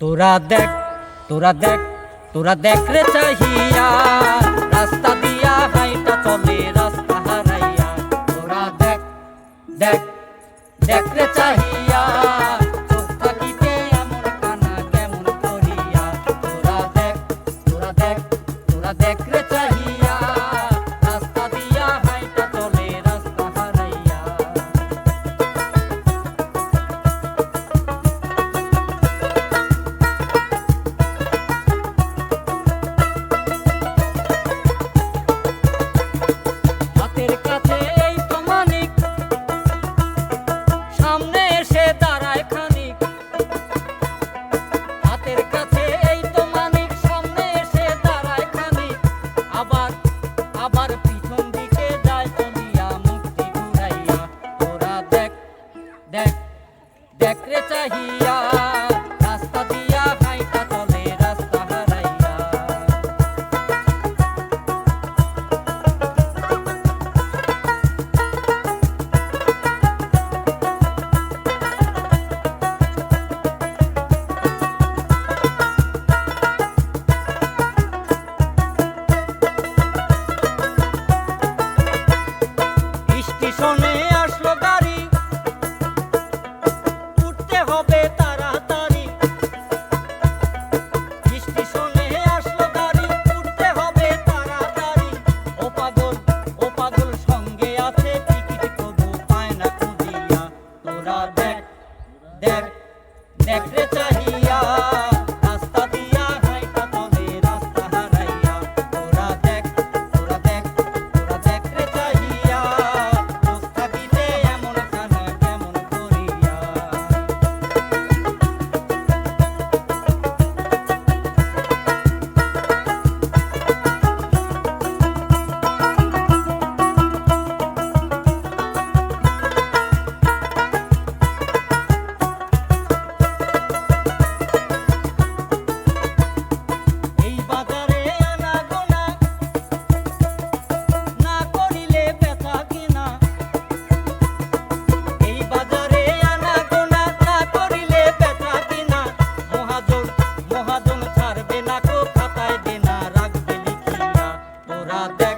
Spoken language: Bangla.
তোরা দেখ তোরা দেখ তোরা দেখ রে চাহিয়া দেখরে চাহিয়া রাস্তা দিয়া হাইটা চলে রাস্তা হারাইয়া। স্টেশনে নেকড়ে চায় Nada